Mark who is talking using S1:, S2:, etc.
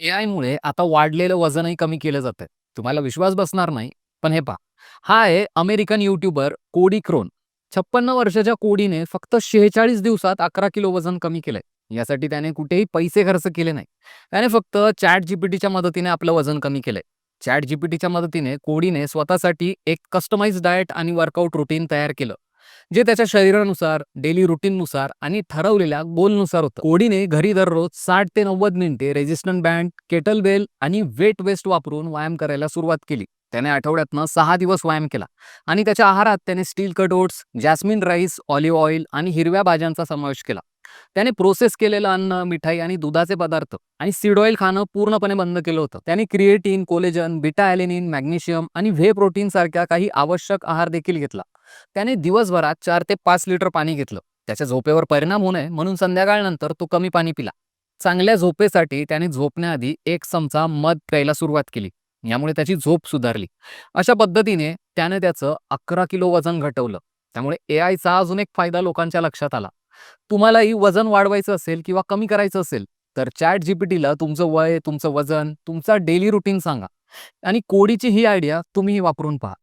S1: ए मुळे आता वाढलेलं वजनही कमी केलं जातंय. तुम्हाला विश्वास बसणार नाही, पण हे पहा. हा आहे अमेरिकन यूट्यूबर कोडी क्रोन. 56 वर्षाच्या कोडीने फक्त 46 दिवसात 11 किलो वजन कमी केलंय. यासाठी त्याने कुठेही पैसे खर्च केले नाही. त्याने फक्त चॅट जीपीटीच्या मदतीने आपलं वजन कमी केलंय. चॅट जीपीटीच्या मदतीने कोडीने स्वतःसाठी एक कस्टमाइज डाएट आणि वर्कआउट रुटीन तयार केलं. जे त्याच्या शरीरानुसार, डेली रुटीननुसार आणि ठरवलेल्या गोलनुसार होतं. कोडीने घरी दररोज साठ ते 90 मिनिटे रेजिस्टंट बँड, केटल बेल आणि वेट वेस्ट वापरून व्यायाम करायला सुरुवात केली. त्याने आठवड्यातनं सहा दिवस व्यायाम केला आणि त्याच्या आहारात त्याने steel cut oats, jasmine rice, olive oil आणि हिरव्या भाज्यांचा समावेश केला. त्याने प्रोसेस केलेलं अन्न, मिठाई आणि दुधाचे पदार्थ आणि सीड ऑइल खाणं पूर्णपणे बंद केलं होतं. त्याने creatine, collagen, beta alanine, magnesium आणि व्हे प्रोटीन सारख्या काही आवश्यक आहार देखील घेतला. त्याने दिवसभरात चार ते पाच लिटर पाणी घेतलं. त्याच्या झोपेवर परिणाम होऊ नये म्हणून संध्याकाळनंतर तो कमी पाणी पिला. चांगल्या झोपेसाठी त्याने झोपण्याआधी एक चमचा मध प्यायला सुरुवात केली. यामुळे त्याची झोप सुधारली. अशा पद्धतीने त्याने त्याचं 11 किलो वजन घटवलं. त्यामुळे ए आयचा अजून एक फायदा लोकांच्या लक्षात आला. तुम्हालाही वजन वाढवायचं असेल किंवा कमी करायचं असेल, तर चॅट जीपीटीला तुमचं वय, तुमचं वजन, तुमचा डेली रुटीन सांगा आणि कोडीची ही आयडिया तुम्हीही वापरून पहा.